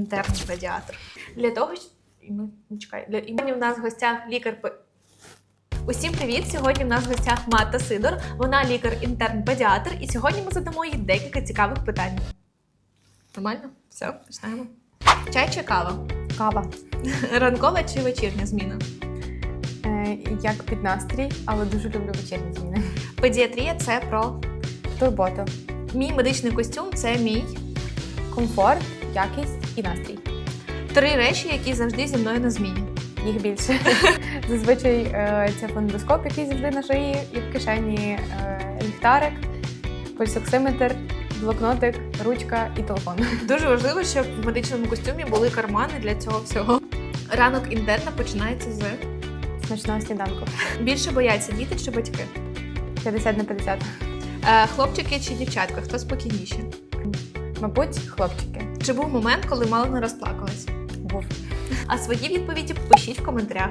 інтерний педіатр. Для того, що і ми ну, чекай, для в нас в гостях лікар. Усім привіт! Сьогодні в нас в гостях Мата Сидор. Вона лікар-інтерн-педіатр, і сьогодні ми задамо їй декілька цікавих питань. Нормально? Все, починаємо. Чай чи кава? Кава. Ранкова чи вечірня зміна? Е, як під настрій, але дуже люблю вечірні зміни. Педіатрія це про Турбота, мій медичний костюм це мій комфорт, якість і настрій. три речі, які завжди зі мною на зміні. Їх більше. Зазвичай е, це фонендоскоп, який завжди на шиї, і в кишені е, ліхтарик, пульсоксиметр, блокнотик, ручка і телефон. Дуже важливо, щоб в медичному костюмі були кармани для цього всього. Ранок інтерна починається з Смачного сніданку. більше бояться діти чи батьки. 50 на 50. Е, хлопчики чи дівчатка, хто спокійніше? Мабуть, хлопчики. Чи був момент, коли мало не розплакалась? Був. А свої відповіді пишіть в коментарях.